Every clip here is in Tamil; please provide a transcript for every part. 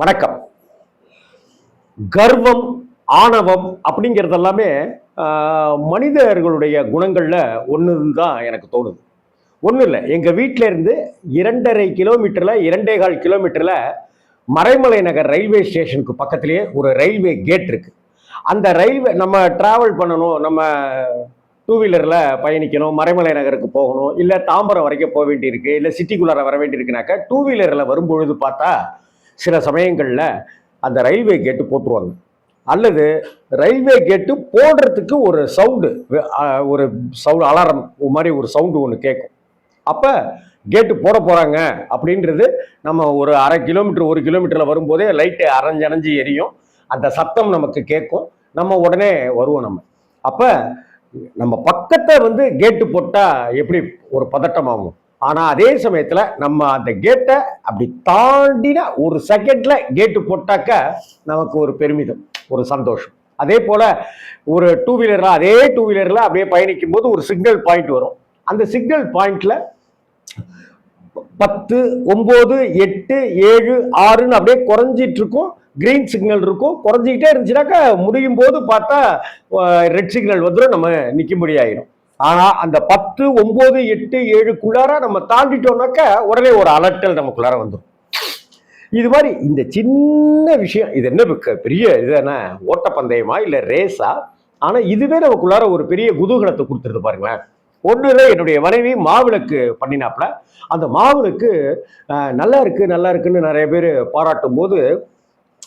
வணக்கம். கர்வம் ஆணவம் அப்படிங்கிறது எல்லாமே மனிதர்களுடைய குணங்களில் ஒன்று தான் எனக்கு தோணுது. ஒன்றும் இல்லை எங்கள் வீட்டிலேருந்து இரண்டரை கிலோமீட்டரில் இரண்டே கால் கிலோமீட்டரில் மறைமலை நகர் ரயில்வே ஸ்டேஷனுக்கு பக்கத்துலேயே ஒரு ரயில்வே கேட் இருக்குது அந்த ரயில்வே நம்ம ட்ராவல் பண்ணணும் நம்ம டூ வீலரில் பயணிக்கணும் மறைமலை நகருக்கு போகணும் இல்லை தாம்பரம் வரைக்கும் போக வேண்டியிருக்கு இல்லை சிட்டிக்குள்ளார வர வேண்டியிருக்குனாக்கா டூ வீலரில் வரும்பொழுது பார்த்தா சில சமயங்களில் அந்த ரயில்வே கேட்டு போட்டுருவாங்க. அல்லது ரயில்வே கேட்டு போடுறதுக்கு ஒரு சவுண்டு ஒரு சவுண்ட் அலாரம் மாதிரி ஒரு சவுண்டு ஒன்று கேட்கும் அப்போ கேட்டு போட போகிறாங்க அப்படின்றது நம்ம ஒரு அரை கிலோமீட்டர் ஒரு கிலோமீட்டரில் வரும்போதே லைட்டு அரைஞ்சு எரியும். அந்த சத்தம் நமக்கு கேட்கும் நம்ம உடனே வருவோம் நம்ம. அப்போ நம்ம பக்கத்தை வந்து கேட்டு போட்டால் எப்படி ஒரு பதட்டமாகும்? ஆனால் அதே சமயத்தில் நம்ம அந்த கேட்டை அப்படி தாண்டின ஒரு செகண்டில் கேட்டு போட்டாக்க நமக்கு ஒரு பெருமிதம் ஒரு சந்தோஷம். அதே போல் ஒரு டூ வீலரில் அதே டூ வீலரில் அப்படியே பயணிக்கும் போது ஒரு சிக்னல் பாயிண்ட் வரும். அந்த சிக்னல் பாயிண்டில் பத்து ஒம்பது எட்டு ஏழு ஆறுன்னு அப்படியே குறைஞ்சிட்டு இருக்கும் கிரீன் சிக்னல் இருக்கும். குறைஞ்சிக்கிட்டே இருந்துச்சுனாக்கா முடியும் போது பார்த்தா ரெட் சிக்னல் வந்துடும் நம்ம நிற்கும்படி ஆயிடும் ஆனால் அந்த பத்து ஒன்பது எட்டு ஏழுக்குள்ளார நம்ம தாண்டிட்டோம்னாக்க உடனே ஒரு அலட்டல் நமக்குள்ளார வந்துடும் இது மாதிரி இந்த சின்ன விஷயம் இது என்ன பெரிய இது என்ன ஓட்டப்பந்தயமா இல்லை ரேஸா? ஆனால் இதுவே நமக்குள்ளார ஒரு பெரிய குதூகலத்தை கொடுத்துருது பாருங்களேன். ஒன்றுல என்னுடைய மனைவி மாவிளக்கு பண்ணினாப்புல. அந்த மாவிளக்கு நல்லா இருக்கு நல்லா இருக்குன்னு நிறைய பேர் பாராட்டும் போது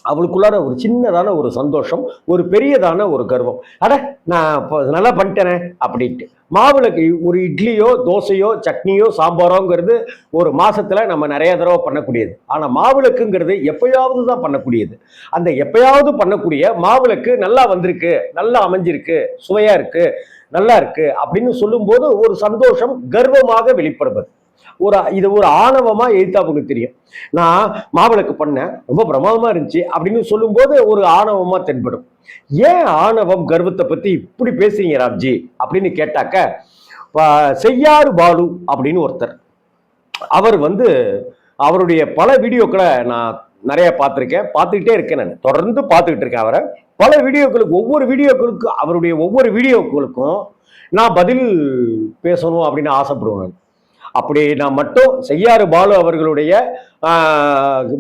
அவளுக்குள்ளார ஒரு சின்னதான ஒரு சந்தோஷம் ஒரு பெரியதான ஒரு கர்வம். அட நான் இப்போ நல்லா பண்ணிட்டேனே அப்படின்ட்டு. மாவிளக்கு ஒரு இட்லியோ தோசையோ சட்னியோ சாம்பாரோங்கிறது ஒரு மாதத்தில் நம்ம நிறைய தடவை பண்ணக்கூடியது. ஆனால் மாவிளக்குங்கிறது எப்பயாவது தான் பண்ணக்கூடியது. அந்த எப்பயாவது பண்ணக்கூடிய மாவிளக்கு நல்லா வந்திருக்கு நல்லா அமைஞ்சிருக்கு சுவையாக இருக்குது நல்லா இருக்குது அப்படின்னு சொல்லும்போது ஒரு சந்தோஷம் கர்வமாக வெளிப்படுவது. ஒரு இது ஒரு ஆணவமா எழுத்தாப்புக்கு தெரியும். நான் மாவிளக்கு பண்ணேன் ரொம்ப பிரமாதமா இருந்துச்சு அப்படின்னு சொல்லும்போது ஒரு ஆணவமா தென்படும். ஏன் ஆணவம் கர்வத்தை பத்தி இப்படி பேசுறீங்க ராம்ஜி? அப்படின்னு கேட்டாக்க செய்யாறு பாலு அப்படின்னு ஒருத்தர். அவர் வந்து அவருடைய பல வீடியோக்களை நான் நிறைய பார்த்துருக்கேன் பார்த்துக்கிட்டே இருக்கேன் நான். தொடர்ந்து பார்த்துக்கிட்டு இருக்கேன் அவரை. பல வீடியோக்களுக்கு ஒவ்வொரு வீடியோக்களுக்கு அவருடைய ஒவ்வொரு வீடியோக்களுக்கும் நான் பதில் பேசணும் அப்படின்னு ஆசைப்படுவேன் அப்படி நான் மட்டும் செய்யாறு பாலு அவர்களுடைய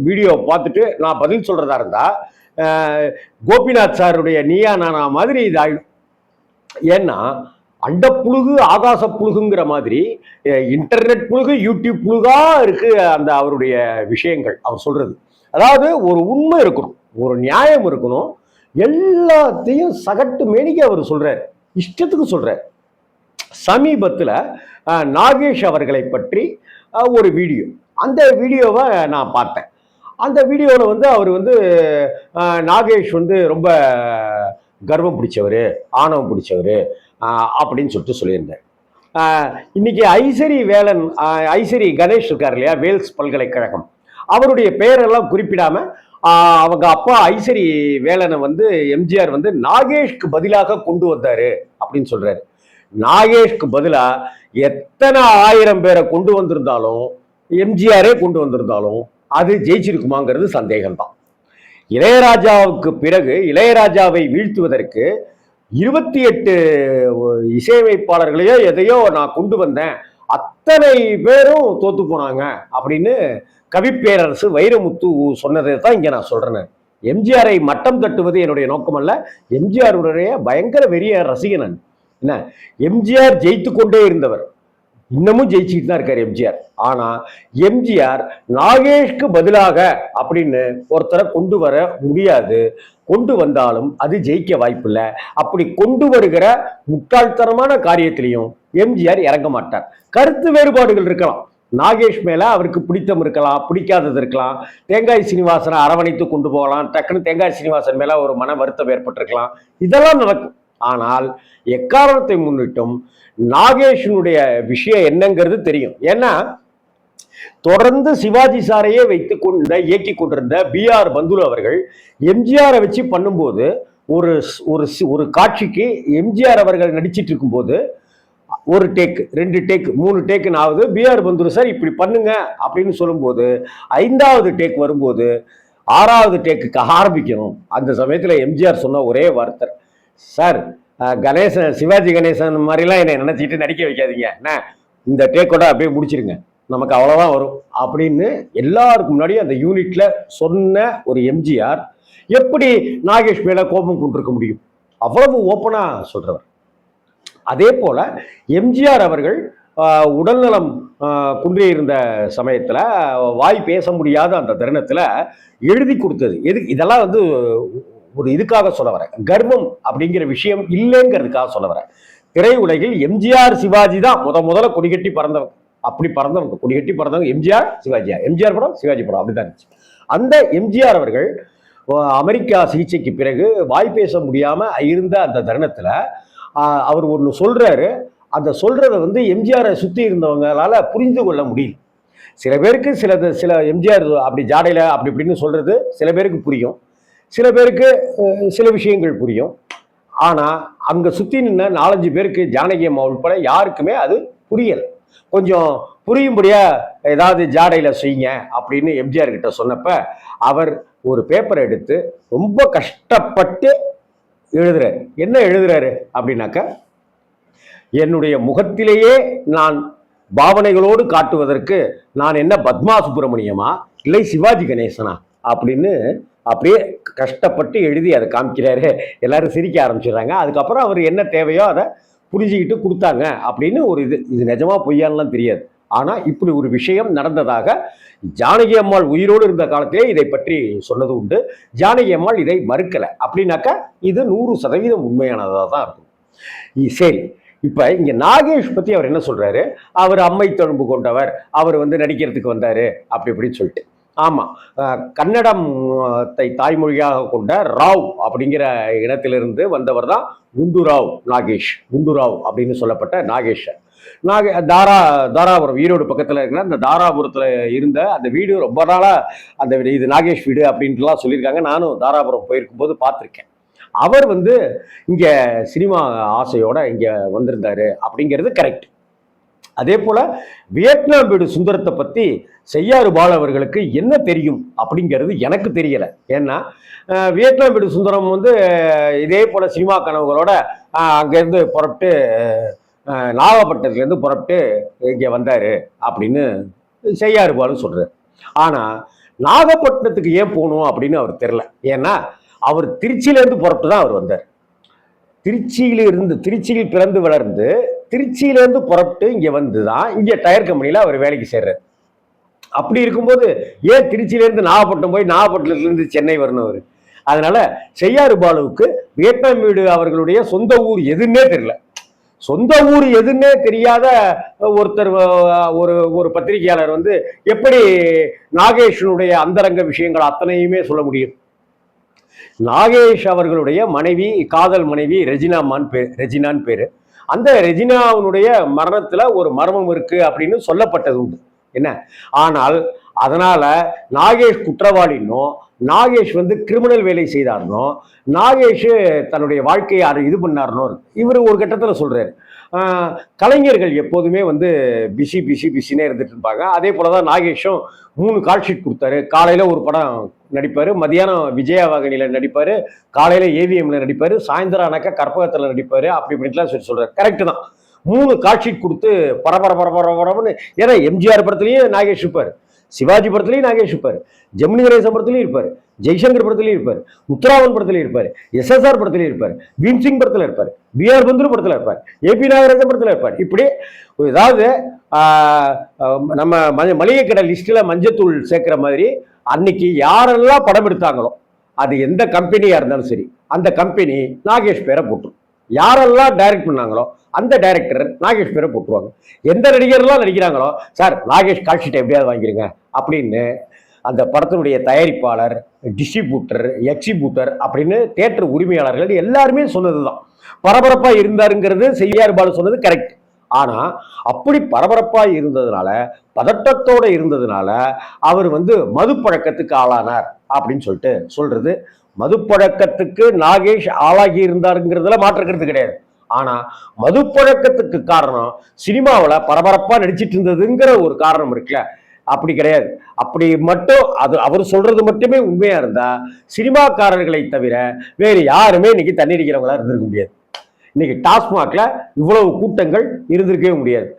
வீடியோ பார்த்துட்டு நான் பதில் சொல்கிறதா இருந்தால் கோபிநாத் சாருடைய நீயா நானா மாதிரி இதாகிடும் ஏன்னா அண்ட புழுகு ஆகாச புழுகுங்கிற மாதிரி இன்டர்நெட் புழுகு யூடியூப் புழுகா இருக்கு அந்த அவருடைய விஷயங்கள் அவர் சொல்றது. அதாவது ஒரு உண்மை இருக்கணும் ஒரு நியாயம் இருக்கணும் எல்லாத்தையும் சகட்டு மேனிக்கு அவர் சொல்றாரு. இஷ்டத்துக்கு சொல்றாரு. சமீபத்தில் நாகேஷ் அவர்களை பற்றி ஒரு வீடியோ. அந்த வீடியோவை நான் பார்த்தேன். அந்த வீடியோவில் வந்து அவர் வந்து நாகேஷ் வந்து ரொம்ப கர்வம் பிடிச்சவர் ஆணவம் பிடிச்சவர் அப்படின்னு சொல்லிட்டு சொல்லியிருந்தார். இன்றைக்கி இன்னைக்கு ஐசரி வேலன் ஐசரி கணேஷ் இருக்கார் இல்லையா வேல்ஸ் பல்கலைக்கழகம். அவருடைய பெயரெல்லாம் குறிப்பிடாம அவங்க அப்பா ஐசரி வேலனை வந்து எம்ஜிஆர் வந்து நாகேஷ்க்கு பதிலாக கொண்டு வந்தார் அப்படின்னு சொல்கிறாரு நாகேஷ்க்கு பதிலாக எத்தனை ஆயிரம் பேரை கொண்டு வந்திருந்தாலும் எம்ஜிஆரே கொண்டு வந்திருந்தாலும் அது ஜெயிச்சிருக்குமாங்கிறது சந்தேகம்தான். இளையராஜாவுக்கு பிறகு இளையராஜாவை வீழ்த்துவதற்கு இருபத்தி எட்டு இசையமைப்பாளர்களையோ எதையோ நான் கொண்டு வந்தேன். அத்தனை பேரும் தோத்து போனாங்க அப்படின்னு கவிப்பேரரசு வைரமுத்து சொன்னதை தான் இங்கே நான் சொல்கிறேன் எம்ஜிஆரை மட்டம் தட்டுவது என்னுடைய நோக்கமல்ல. எம்ஜிஆருடைய பயங்கர வெறிய ரசிகனன் என்ன? எம்ஜிஆர் ஜெயித்து கொண்டே இருந்தவர். இன்னமும் ஜெயிச்சுக்கிட்டு தான் இருக்கார் எம்ஜிஆர். ஆனால் எம்ஜிஆர் நாகேஷ்க்கு பதிலாக அப்படின்னு ஒருத்தரை கொண்டு வர முடியாது. கொண்டு வந்தாலும் அது ஜெயிக்க வாய்ப்பில்லை. அப்படி கொண்டு வருகிற முட்டாள்தனமான காரியத்திலையும் எம்ஜிஆர் இறங்க மாட்டார். கருத்து வேறுபாடுகள் இருக்கலாம். நாகேஷ் மேல அவருக்கு பிடித்தம் இருக்கலாம் பிடிக்காதது இருக்கலாம். தேங்காய் சீனிவாசனை அரவணைத்து கொண்டு போகலாம். டக்குன்னு தேங்காய் சீனிவாசன் மேல ஒரு மன வருத்தம் ஏற்பட்டிருக்கலாம். இதெல்லாம் நடக்கும். ஆனால் எக்காரணத்தை முன்னிட்டும் நாகேஷனுடைய விஷயம் என்னங்கிறது தெரியும். ஏன்னா தொடர்ந்து சிவாஜி சாரையே வைத்து கொண்ட இயக்கி கொண்டிருந்த பி ஆர் பந்துலு அவர்கள் எம்ஜிஆரை வச்சு பண்ணும்போது ஒரு ஒரு ஒரு காட்சிக்கு எம்ஜிஆர் அவர்கள் நடிச்சிட்டு இருக்கும்போது ஒரு டேக் ரெண்டு டேக் மூணு டேக்குன்னு ஆகுது பிஆர் பந்துரு சார் இப்படி பண்ணுங்க அப்படின்னு சொல்லும்போது ஐந்தாவது டேக் வரும்போது ஆறாவது டேக்குக்கு ஆரம்பிக்கணும். அந்த சமயத்தில் எம்ஜிஆர் சொன்ன ஒரே வார்த்தை. சார் கணேசன் சிவாஜி கணேசன் மாதிரிலாம் என்னை நினச்சிக்கிட்டு நடிக்க வைக்காதீங்க. என்ன? இந்த டேக்கோட அப்படியே முடிச்சிருங்க. நமக்கு அவ்வளோதான் வரும். அப்படின்னு எல்லாருக்கும் முன்னாடி அந்த யூனிட்டில் சொன்ன ஒரு எம்ஜிஆர் எப்படி நாகேஷ் மேலே கோபம் கொண்டிருக்க முடியும்? அவ்வளவு ஓப்பனாக சொல்கிறவர் அதே போல் எம்ஜிஆர் அவர்கள் உடல்நலம் ஆஹ், குன்றியிருந்த சமயத்தில் வாய் பேச முடியாத அந்த தருணத்தில் எழுதி கொடுத்தது. எது இதெல்லாம் வந்து ஒரு இதுக்காக சொல்ல வரேன். கர்வம் அப்படிங்கிற விஷயம் இல்லைங்கிறதுக்காக சொல்ல வரேன். திரையுலகில் எம்ஜிஆர் சிவாஜி தான் முத முதல்ல கொடிகட்டி பறந்தவங்க. அப்படி பறந்தவங்க. கொடிகட்டி பறந்தவங்க எம்ஜிஆர் சிவாஜியா? எம்ஜிஆர் படம் சிவாஜி படம் அப்படிதான் இருந்துச்சு. அந்த எம்ஜிஆர் அவர்கள் அமெரிக்கா சிகிச்சைக்கு பிறகு வாய் பேச முடியாம இருந்த அந்த தருணத்துல அவர் ஒன்று சொல்றாரு. அந்த சொல்றத வந்து எம்ஜிஆரை சுத்தி இருந்தவங்களால புரிந்து கொள்ள முடியல. சில பேருக்கு சிலது சில எம்ஜிஆர் அப்படி ஜாடையில் அப்படி இப்படின்னு சொல்கிறது சில பேருக்கு புரியும். சில பேருக்கு சில விஷயங்கள் புரியும். ஆனால் அங்கே சுற்றி நின்ன நாலஞ்சு பேருக்கு ஜானகி அம்மா உட்பட யாருக்குமே அது புரியல. கொஞ்சம் புரியும்படியா ஏதாவது ஜாடையில் செய்யுங்க அப்படின்னு எம்ஜிஆர் கிட்ட சொன்னப்ப அவர் ஒரு பேப்பரை எடுத்து ரொம்ப கஷ்டப்பட்டு எழுதுறாரு. என்ன எழுதுறாரு? அப்படின்னாக்க என்னுடைய முகத்திலேயே நான் பாவனைகளோடு காட்டுவதற்கு நான் என்ன பத்மா சுப்பிரமணியமா இல்லை சிவாஜி கணேசனா? அப்படின்னு அப்படியே கஷ்டப்பட்டு எழுதி அதை காமிக்கிறாரு. எல்லாரும் சிரிக்க ஆரம்பிச்சிடுறாங்க. அதுக்கப்புறம் அவர் என்ன தேவையோ அதை புரிஞ்சுக்கிட்டு கொடுத்தாங்க அப்படின்னு ஒரு இது. இது நிஜமாக பொய்யான்லாம் தெரியாது. ஆனால் இப்படி ஒரு விஷயம் நடந்ததாக ஜானகி அம்மாள் உயிரோடு இருந்த காலத்திலே இதை பற்றி சொன்னது உண்டு. ஜானகி அம்மாள் இதை மறுக்கலை. அப்படின்னாக்கா இது நூறு சதவீதம் உண்மையானதாக தான் இருக்கும். சரி. இப்போ இங்கே நாகேஷ் பற்றி அவர் என்ன சொல்கிறாரு அவர் அம்மை தொழும்பு கொண்டவர். அவர் வந்து நடிக்கிறதுக்கு வந்தார். அப்படி இப்படின்னு சொல்லிட்டு. ஆமா. கன்னடத்தை தாய்மொழியாக கொண்ட ராவ் அப்படிங்கிற இடத்திலிருந்து வந்தவர் தான் குண்டுராவ் நாகேஷ். குண்டுராவ் அப்படின்னு சொல்லப்பட்ட நாகேஷ். நாக தாரா தாராபுரம் ஈரோடு பக்கத்தில் இருக்கிற அந்த தாராபுரத்தில் இருந்த அந்த வீடு ரொம்ப நாளாக அந்த வீடு இது நாகேஷ் வீடு அப்படின்ட்டுலாம் சொல்லியிருக்காங்க. நானும் தாராபுரம் போயிருக்கும்போது பார்த்துருக்கேன். அவர் வந்து இங்கே சினிமா ஆசையோடு இங்கே வந்திருந்தாரு அப்படிங்கிறது கரெக்ட் அதே போல வியட்நாம் வீடு சுந்தரத்தை பத்தி செய்யாறு பால் அவர்களுக்கு என்ன தெரியும் அப்படிங்கிறது எனக்கு தெரியல. ஏன்னா வியட்நாம் வீடு சுந்தரம் வந்து இதே போல சினிமா கனவுகளோட அங்கேருந்து புறப்பட்டு நாகப்பட்டினத்துலேருந்து புறப்பட்டு இங்கே வந்தாரு அப்படின்னு செய்யாறு பாலு சொல்றாரு. ஆனா நாகப்பட்டினத்துக்கு ஏன் போகணும் அப்படின்னு அவர் தெரில ஏன்னா அவர் திருச்சியிலேருந்து புறப்பட்டு தான் அவர் வந்தார். திருச்சியிலிருந்து திருச்சியில் பிறந்து வளர்ந்து திருச்சியிலேருந்து புறப்பட்டு இங்கே வந்து தான் இங்கே டயர் கம்பெனியில் அவர் வேலைக்கு சேர்றார். அப்படி இருக்கும்போது ஏன் திருச்சியிலேருந்து நாகப்பட்டினம் போய் நாகப்பட்டினத்துலேருந்து சென்னை வரணும் அவர்? அதனால செய்யாறு பாலுவுக்கு வியட்நாம் வீடு அவர்களுடைய சொந்த ஊர் எதுன்னே தெரியல. சொந்த ஊர் எதுன்னே தெரியாத ஒருத்தர் ஒரு ஒரு பத்திரிகையாளர் வந்து எப்படி நாகேஷனுடைய அந்தரங்க விஷயங்கள் அத்தனையுமே சொல்ல முடியும்? நாகேஷ் அவர்களுடைய மனைவி காதல் மனைவி ரெஜினாமான் பேர் ரெஜினான் பேர். அந்த ரெஜினாவுடைய மரணத்துல ஒரு மர்மம் இருக்கு அப்படின்னு சொல்லப்பட்டது உண்டு. என்ன? ஆனால் அதனால நாகேஷ் குற்றவாளினோ நாகேஷ் வந்து கிரிமினல் வேலை செய்தார்னோ நாகேஷ் தன்னுடைய வாழ்க்கையை அது இது பண்ணார்னோ இவர் ஒரு கட்டத்தில் சொல்றாரு கலைஞர்கள் எப்போதுமே வந்து பிஸி பிஸி பிஸினே இருந்துட்டு இருப்பாங்க. அதே போல தான் நாகேஷும் மூணு கால் ஷீட் கொடுத்தாரு. காலையில் ஒரு படம் நடிப்பார். மதியானம் விஜயவாகினியில் நடிப்பார். காலையில் ஏவிஎம்ல நடிப்பார். சாயந்தரம் ஆனாக்கா கற்பகத்தில் நடிப்பார். அப்படி இப்படின்லாம் சொல்லி சொல்கிறார் கரெக்டு தான். மூணு கால்ஷீட் கொடுத்து பரபர பரபர பரபரன்னு ஏன்னா எம்ஜிஆர் படத்துலையும் நாகேஷ் இருப்பார். சிவாஜி படத்துலேயும் நாகேஷ் இருப்பார். ஜெமினி கணேசன் படத்துலையும் இருப்பார். ஜெய்சங்கர் படத்துலேயும் இருப்பார் முத்துராமன் படத்துலேயும் இருப்பார் எஸ்எஸ்ஆர் படத்துலேயும் இருப்பார் பீம்சிங் படத்தில் இருப்பார் பிஆர் பந்துரு படத்தில் இருப்பார் ஏபி நாகராஜன் படத்தில் இருப்பார். இப்படி ஏதாவது நம்ம ம- மளிகை கடை லிஸ்ட்டில் மஞ்சத்தூள் சேர்க்குற மாதிரி அன்னைக்கு யாரெல்லாம் படம் எடுத்தாங்களோ அது எந்த கம்பெனியாக இருந்தாலும் சரி அந்த கம்பெனி நாகேஷ் பேரை போட்டுரும். யாரெல்லாம் டைரக்ட் பண்ணாங்களோ அந்த டைரக்டர் நாகேஷ் பேரை போட்டுருவாங்க. எந்த நடிகர்லாம் நடிக்கிறாங்களோ சார் நாகேஷ் கால்ஷீட்டை எப்படியாவது வாங்கிடுங்க அப்படின்னு அந்த படத்தினுடைய தயாரிப்பாளர் டிஸ்ட்ரிபியூட்டர் எக்ஸிபியூட்டர் அப்படின்னு தேட்டர் உரிமையாளர்கள் எல்லாருமே சொன்னதுதான். பரபரப்பாக இருந்தாருங்கிறது செய்யார் பாலு சொன்னது கரெக்ட் ஆனால் அப்படி பரபரப்பாக இருந்ததுனால பதட்டத்தோட இருந்ததுனால அவர் வந்து மது பழக்கத்துக்கு ஆளானார் அப்படின்னு சொல்லிட்டு சொல்றது. மது பழக்கத்துக்கு நாகேஷ் ஆளாகி இருந்தாருங்கிறதுல மாற்றுக்கிறது கிடையாது. ஆனால் மது பழக்கத்துக்கு காரணம் சினிமாவில் பரபரப்பாக நடிச்சிட்டு இருந்ததுங்கிற ஒரு காரணம் இருக்குல்ல. அப்படி கிடையாது. அப்படி மட்டும் அது அவர் சொல்றது மட்டுமே உண்மையா இருந்தா சினிமாக்காரர்களை தவிர வேறு யாருமே இன்னைக்கு தண்ணி அடிக்கிறவங்களா இருந்திருக்க முடியாது. இன்னைக்கு டாஸ்மாக்ல இவ்வளவு கூட்டங்கள் இருந்திருக்கவே முடியாது.